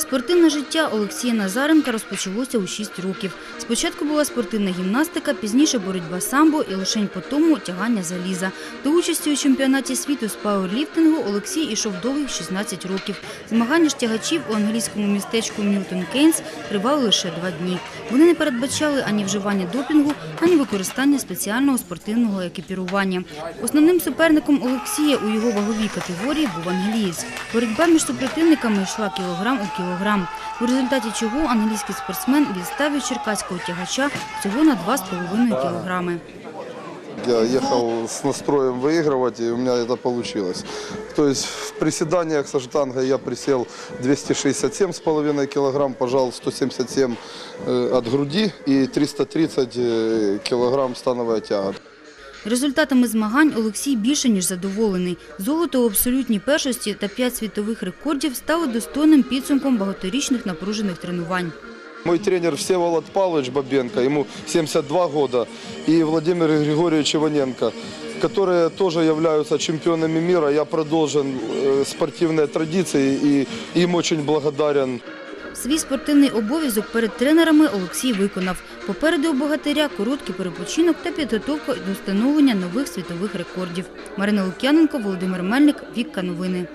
Спортивне життя Олексія Назаренка розпочалося у 6 років. Спочатку була спортивна гімнастика, пізніше боротьба самбо і лишень по тому тягання заліза. До участі у чемпіонаті світу з пауерліфтингу Олексій ішов довгих 16 років. Змагання ж тягачів у англійському містечку Мілтон Кейнс тривали лише два дні. Вони не передбачали ані вживання допінгу, ані використання спеціального спортивного екіпірування. Основним суперником Олексія у його ваговій категорії був англієць. Боротьба між супротивниками йшла кілограм у кілограм, у результаті чого англійський спортсмен відставив черкаського тягача всього на 2,5 кілограми. Я ехал с настроем выигрывать, и у меня это получилось. То есть в приседаниях со штангой я присел 267,5 килограмм, пожал 177 э, от груди и 330 э, килограмм становая тяга. Результатами змагань Олексій більше ніж задоволений. Золото у абсолютній першості та п'ять світових рекордів стали достойним підсумком багаторічних напружених тренувань. Мой тренер Всеволод Павлович Бабенко, ему 72 года, и Владимир Григорьевич Иваненко, которые тоже являются чемпионами мира. Я продолжен э, спортивные традиции и им очень благодарен. Свій спортивний обов'язок перед тренерами Олексій виконав. Попереду у богатиря короткий перепочинок та підготовка до встановлення нових світових рекордів. Марина Лук'яненко, Володимир Мельник, Вікка Новини.